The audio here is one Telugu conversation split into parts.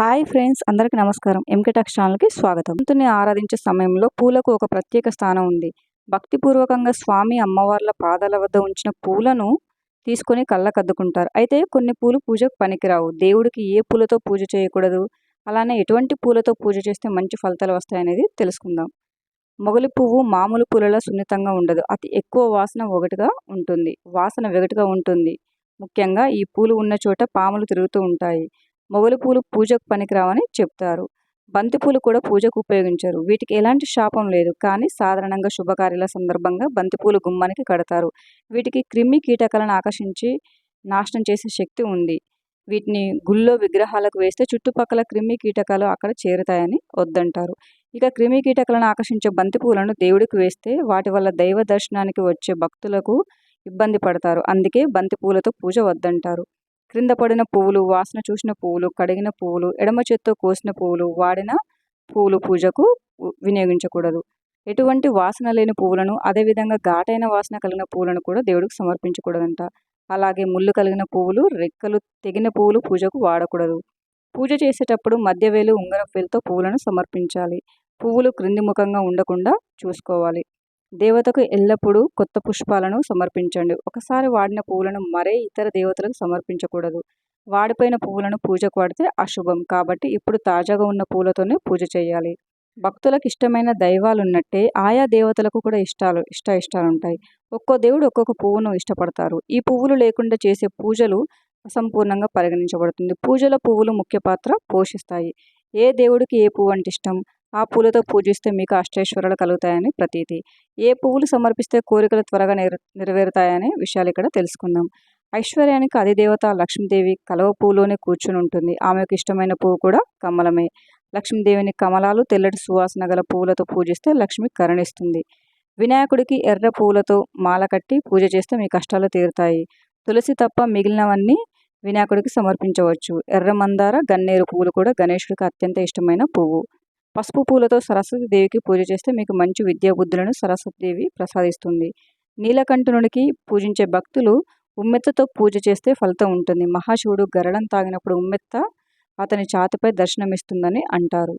హాయ్ ఫ్రెండ్స్ అందరికీ నమస్కారం. ఎంకెటాక్స్ ఛానల్కి స్వాగతం. భగవంతుని ఆరాధించే సమయంలో పూలకు ఒక ప్రత్యేక స్థానం ఉంది. భక్తిపూర్వకంగా స్వామి అమ్మవార్ల పాదాల వద్ద ఉంచిన పూలను తీసుకొని కళ్ళకద్దుకుంటారు. అయితే కొన్ని పూలు పూజకు పనికిరావు. దేవుడికి ఏ పూలతో పూజ చేయకూడదు? అలానే ఎటువంటి పూలతో పూజ చేస్తే మంచి ఫలితాలు వస్తాయనేది తెలుసుకుందాం. మొగలి పువ్వు మామూలు పూలలో సున్నితంగా ఉండదు. అతి ఎక్కువ వాసన ఒకటిగా ఉంటుంది. వాసన వెగటిగా ఉంటుంది. ముఖ్యంగా ఈ పూలు ఉన్న చోట పాములు తిరుగుతూ ఉంటాయి. మొగలి పూలు పూజకు పనికిరావని చెప్తారు. బంతిపూలు కూడా పూజకు ఉపయోగించరు. వీటికి ఎలాంటి శాపం లేదు. కానీ సాధారణంగా శుభకార్యాల సందర్భంగా బంతిపూలు గుమ్మానికి కడతారు. వీటికి క్రిమి కీటకాలను ఆకర్షించి నాశనం చేసే శక్తి ఉంది. వీటిని గుళ్ళో విగ్రహాలకు వేస్తే చుట్టుపక్కల క్రిమి కీటకాలు అక్కడ చేరుతాయని వద్దంటారు. ఇక క్రిమి కీటకాలను ఆకర్షించే బంతిపూలను దేవుడికి వేస్తే వాటి వల్ల దైవ దర్శనానికి వచ్చే భక్తులకు ఇబ్బంది పడతారు. అందుకే బంతిపూలతో పూజ వద్దంటారు. క్రింద పడిన పువ్వులు వాసన చూసిన పువ్వులు కడిగిన పువ్వులు ఎడమ చేత్తో కోసిన పువ్వులు వాడిన పువ్వులు పూజకు వినియోగించకూడదు. ఎటువంటి వాసన లేని పువ్వులను అదేవిధంగా ఘాటైన వాసన కలిగిన పువ్వులను కూడా దేవుడికి సమర్పించకూడదంట. అలాగే ముళ్ళు కలిగిన పువ్వులు రెక్కలు తెగిన పువ్వులు పూజకు వాడకూడదు. పూజ చేసేటప్పుడు మధ్యవేలు ఉంగరపు పువ్వులను సమర్పించాలి. పువ్వులు క్రింది ముఖంగా ఉండకుండా చూసుకోవాలి. దేవతకు ఎల్లప్పుడూ కొత్త పుష్పాలను సమర్పించండి. ఒకసారి వాడిన పువ్వులను మరే ఇతర దేవతలకు సమర్పించకూడదు. వాడిపోయిన పువ్వులను పూజకు వాడితే అశుభం. కాబట్టి ఇప్పుడు తాజాగా ఉన్న పూలతోనే పూజ చేయాలి. భక్తులకు ఇష్టమైన దైవాలు ఉన్నట్టే ఆయా దేవతలకు కూడా ఇష్టాలు ఇష్ట ఇష్టాలు ఉంటాయి ఒక్కో దేవుడు ఒక్కొక్క పువ్వును ఇష్టపడతారు. ఈ పువ్వులు లేకుండా చేసే పూజలు అసంపూర్ణంగా పరిగణించబడుతుంది. పూజల పువ్వులు ముఖ్య పాత్ర పోషిస్తాయి. ఏ దేవుడికి ఏ పువ్వు అంటే ఇష్టం? ఆ పూలతో పూజిస్తే మీకు అష్టైశ్వర్యాలు కలుగుతాయని ప్రతీతి. ఏ పువ్వులు సమర్పిస్తే కోరికలు త్వరగా నెర నెరవేరుతాయనే విషయాలు ఇక్కడ తెలుసుకుందాం. ఐశ్వర్యానికి అధిదేవత లక్ష్మీదేవి కలవ పువ్వులోనే కూర్చుని ఉంటుంది. ఆమెకు ఇష్టమైన పువ్వు కూడా కమలమే. లక్ష్మీదేవిని కమలాలు తెల్లటి సువాసన గల పువ్వులతో పూజిస్తే లక్ష్మి కరుణిస్తుంది. వినాయకుడికి ఎర్ర పువ్వులతో మాల కట్టి పూజ చేస్తే మీ కష్టాలు తీరుతాయి. తులసి తప్ప మిగిలినవన్నీ వినాయకుడికి సమర్పించవచ్చు. ఎర్ర మందార గన్నేరు పువ్వులు కూడా గణేశుడికి అత్యంత ఇష్టమైన పువ్వు. పసుపు పూలతో సరస్వతి దేవికి పూజ చేస్తే మీకు మంచి విద్యా బుద్ధులను సరస్వతిదేవి ప్రసాదిస్తుంది. నీలకంఠనుడికి పూజించే భక్తులు ఉమ్మెత్తతో పూజ చేస్తే ఫలితం ఉంటుంది. మహాశివుడు గరడం తాగినప్పుడు ఉమ్మెత్త అతని ఛాతిపై దర్శనమిస్తుందని అంటారు.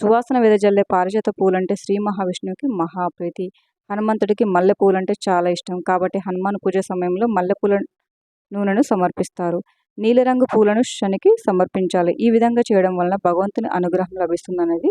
సువాసన వెదజల్లే పారిజాత పూలంటే శ్రీ మహావిష్ణువుకి మహాప్రీతి. హనుమంతుడికి మల్లె పూలంటే చాలా ఇష్టం. కాబట్టి హనుమాన్ పూజ సమయంలో మల్లెపూల నూనెను సమర్పిస్తారు. నీలిరంగు పూలను శనికి సమర్పించాలి. ఈ విధంగా చేయడం వలన భగవంతుని అనుగ్రహం లభిస్తుందనేది